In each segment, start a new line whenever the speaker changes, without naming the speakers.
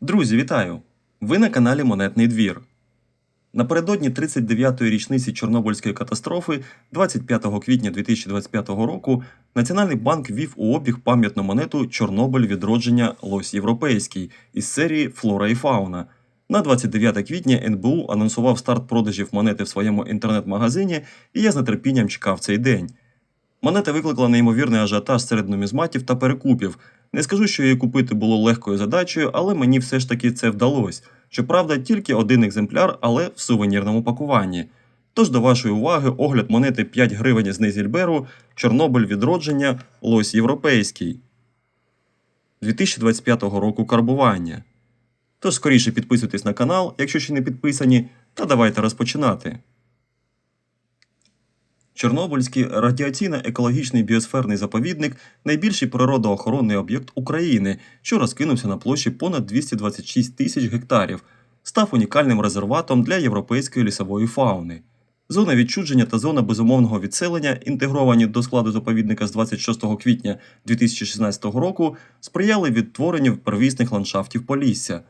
Друзі, вітаю! Ви на каналі Монетний двір. Напередодні 39-ї річниці Чорнобильської катастрофи, 25 квітня 2025 року, Національний банк ввів у обіг пам'ятну монету Чорнобиль відродження Лось Європейський із серії Флора і Фауна. На 29 квітня НБУ анонсував старт продажів монети в своєму інтернет-магазині, і я з нетерпінням чекав цей день. Монета викликала неймовірний ажіотаж серед нумізматів та перекупів. Не скажу, що її купити було легкою задачею, але мені все ж таки це вдалося. Щоправда, тільки один екземпляр, але в сувенірному пакуванні. Тож до вашої уваги огляд монети 5 гривень з Нейзільберу Чорнобиль відродження Лось Європейський 2025 року карбування. Тож скоріше підписуйтесь на канал, якщо ще не підписані, та давайте розпочинати. Чорнобильський радіаційно-екологічний біосферний заповідник найбільший природоохоронний об'єкт України, що розкинувся на площі понад 226 тисяч гектарів, став унікальним резерватом для європейської лісової фауни. Зона відчудження та зона безумовного відселення, інтегровані до складу заповідника з 26 квітня 2016 року, сприяли відтворенню первісних ландшафтів Полісся.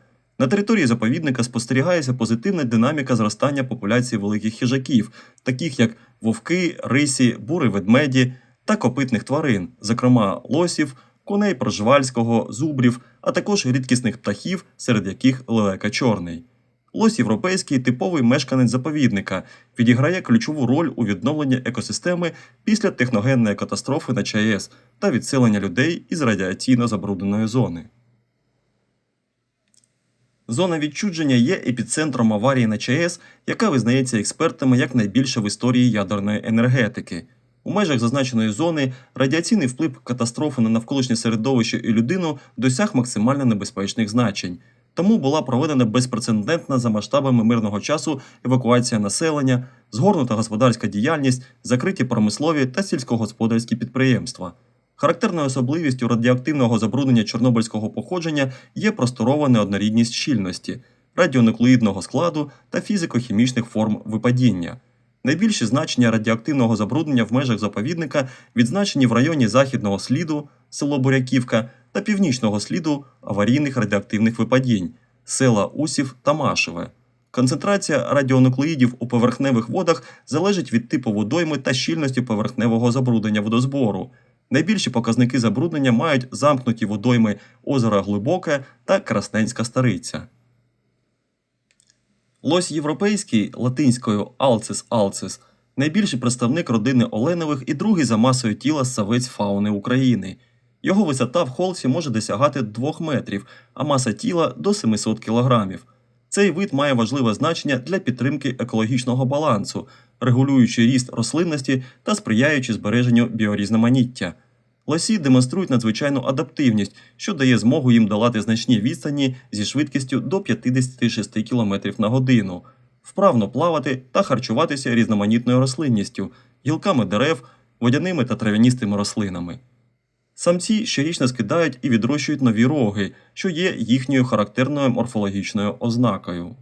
На території заповідника спостерігається позитивна динаміка зростання популяції великих хижаків, таких як вовки, рисі, бури ведмеді та копитних тварин, зокрема лосів, коней проживальського, зубрів, а також рідкісних птахів, серед яких лелека чорний. Лось європейський типовий мешканець заповідника, відіграє ключову роль у відновленні екосистеми після техногенної катастрофи на ЧАЕС та відселення людей із радіаційно забрудненої зони. Зона відчудження є епіцентром аварії на ЧАЕС, яка визнається експертами як найбільша в історії ядерної енергетики. У межах зазначеної зони радіаційний вплив катастрофи на навколишнє середовище і людину досяг максимально небезпечних значень. Тому була проведена безпрецедентна за масштабами мирного часу евакуація населення, згорнута господарська діяльність, закриті промислові та сільськогосподарські підприємства. Характерною особливістю радіоактивного забруднення чорнобильського походження є просторова неоднорідність щільності, радіонуклеїдного складу та фізико-хімічних форм випадіння. Найбільші значення радіоактивного забруднення в межах заповідника відзначені в районі західного сліду, село Буряківка, та північного сліду аварійних радіоактивних випадінь, села Усів та Машеве. Концентрація радіонуклеїдів у поверхневих водах залежить від типу водойми та щільності поверхневого забруднення водозбору. Найбільші показники забруднення мають замкнуті водойми озера Глибоке та Красненська Стариця. Лось європейський латинською Alces alces найбільший представник родини Оленових і другий за масою тіла савець фауни України. Його висота в холці може досягати 2 метрів, а маса тіла до 700 кілограмів. Цей вид має важливе значення для підтримки екологічного балансу, регулюючи ріст рослинності та сприяючи збереженню біорізноманіття. Лосі демонструють надзвичайну адаптивність, що дає змогу їм долати значні відстані зі швидкістю до 56 км на годину, вправно плавати та харчуватися різноманітною рослинністю, гілками дерев, водяними та трав'яністими рослинами. Самці щорічно скидають і відрощують нові роги, що є їхньою характерною морфологічною ознакою.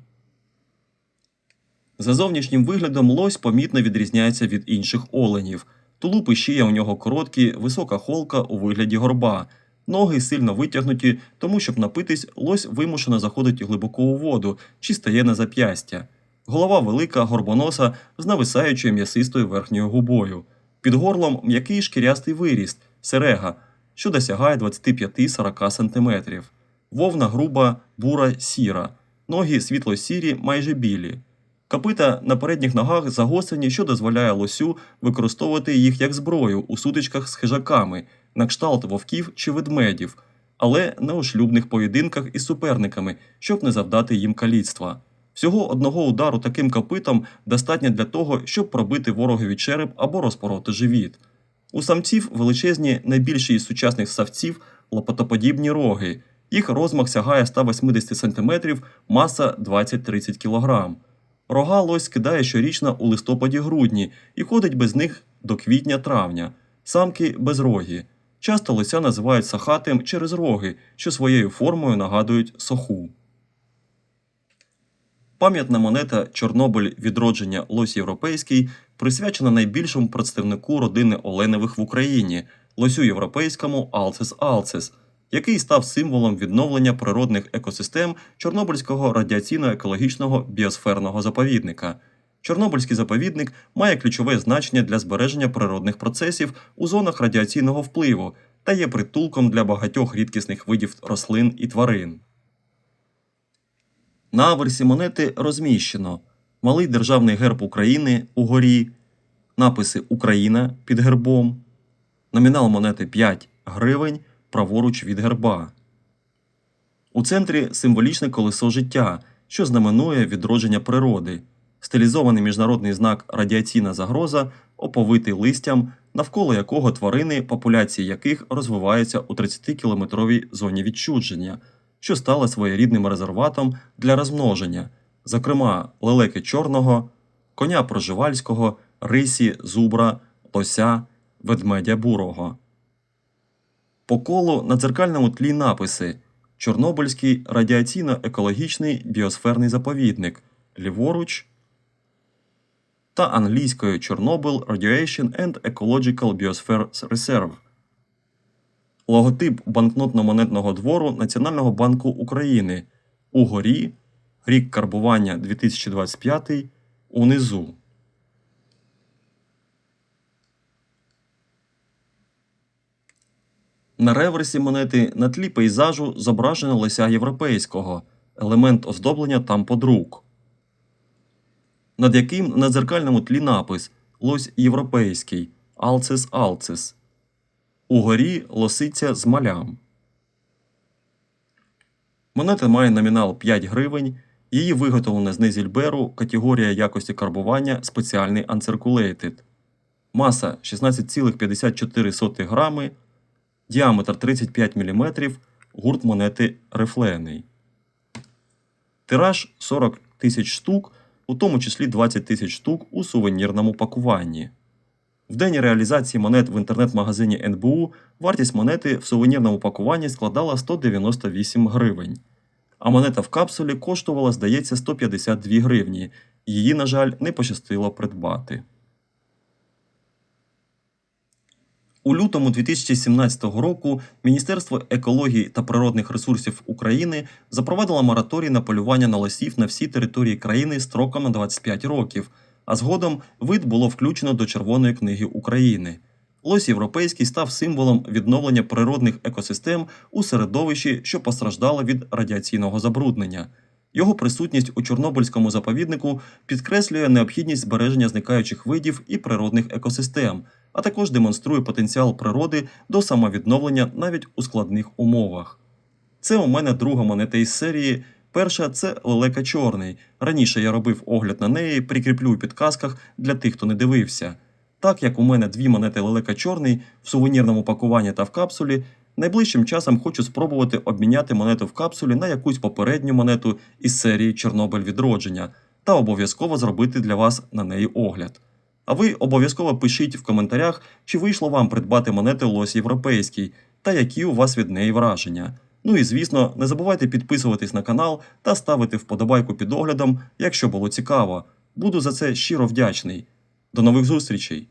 За зовнішнім виглядом лось помітно відрізняється від інших оленів. Тулуп і шия у нього короткі, висока холка у вигляді горба, ноги сильно витягнуті, тому щоб напитись, лось вимушено заходить глибоко у воду чи стає на зап'ястя. Голова велика, горбоноса з нависаючою м'ясистою верхньою губою. Під горлом м'який шкірястий виріст, серега, що досягає 25-40 см. Вовна груба, бура, сіра, ноги світло-сірі, майже білі. Копита на передніх ногах загострені, що дозволяє лосю використовувати їх як зброю у сутичках з хижаками, на кшталт вовків чи ведмедів, але не у шлюбних поєдинках із суперниками, щоб не завдати їм каліцтва. Всього одного удару таким копитом достатньо для того, щоб пробити ворогові череп або розпороти живіт. У самців величезні найбільші із сучасних савців лопатоподібні роги. Їх розмах сягає 180 см, маса 20-30 кг. Рога лось кидає щорічно у листопаді-грудні і ходить без них до квітня-травня. Самки безрогі. Часто лося називають сахатим через роги, що своєю формою нагадують соху. Пам'ятна монета Чорнобиль відродження Лось Європейський присвячена найбільшому представнику родини Оленових в Україні лосю європейському Алцес Алцес. який став символом відновлення природних екосистем Чорнобильського радіаційно-екологічного біосферного заповідника. Чорнобильський заповідник має ключове значення для збереження природних процесів у зонах радіаційного впливу та є притулком для багатьох рідкісних видів рослин і тварин. На аверсі монети розміщено малий державний герб України угорі, написи Україна під гербом, номінал монети 5 гривень праворуч від герба. У центрі символічне колесо життя, що знаменує відродження природи, стилізований міжнародний знак радіаційна загроза, оповитий листям, навколо якого тварини, популяції яких розвиваються у 30-кілометровій зоні відчудження, що стала своєрідним резерватом для розмноження, зокрема лелеки чорного, коня проживальського, рисі, зубра, лося, ведмедя бурого. По колу на дзеркальному тлі написи Чорнобильський радіаційно-екологічний біосферний заповідник ліворуч та англійською Чорнобиль Radiation and Ecological Biosphere Reserve. Логотип банкнотно-монетного двору Національного банку України угорі, рік карбування 2025 унизу. На реверсі монети на тлі пейзажу зображено лося європейського, елемент оздоблення там подрук, над яким на дзеркальному тлі напис Лось європейський Алцес Алцес. Угорі лосиця з малям. Монета має номінал 5 гривень. Її виготовлено з незільберу, категорія якості карбування спеціальний Uncirculated. Маса 16,54 грами, діаметр 35 мм, гурт монети рифлений. Тираж 40 тисяч штук, у тому числі 20 тисяч штук у сувенірному пакуванні. В день реалізації монет в інтернет-магазині НБУ вартість монети в сувенірному пакуванні складала 198 гривень. А монета в капсулі коштувала, здається, 152 гривні. Її, на жаль, не пощастило придбати. У лютому 2017 року Міністерство екології та природних ресурсів України запровадило мораторій на полювання на лосів на всій території країни строком на 25 років, а згодом вид було включено до Червоної книги України. Лось європейський став символом відновлення природних екосистем у середовищі, що постраждало від радіаційного забруднення. Його присутність у Чорнобильському заповіднику підкреслює необхідність збереження зникаючих видів і природних екосистем, а також демонструє потенціал природи до самовідновлення навіть у складних умовах. Це у мене друга монета із серії. Перша це лелека чорний. Раніше я робив огляд на неї, прикріплю у підказках для тих, хто не дивився. Так як у мене дві монети лелека чорний в сувенірному пакуванні та в капсулі, найближчим часом хочу спробувати обміняти монету в капсулі на якусь попередню монету із серії Чорнобиль відродження та обов'язково зробити для вас на неї огляд. А ви обов'язково пишіть в коментарях, чи вийшло вам придбати монети Лось Європейський та які у вас від неї враження. Ну і звісно, не забувайте підписуватись на канал та ставити вподобайку під оглядом, якщо було цікаво. Буду за це щиро вдячний. До нових зустрічей!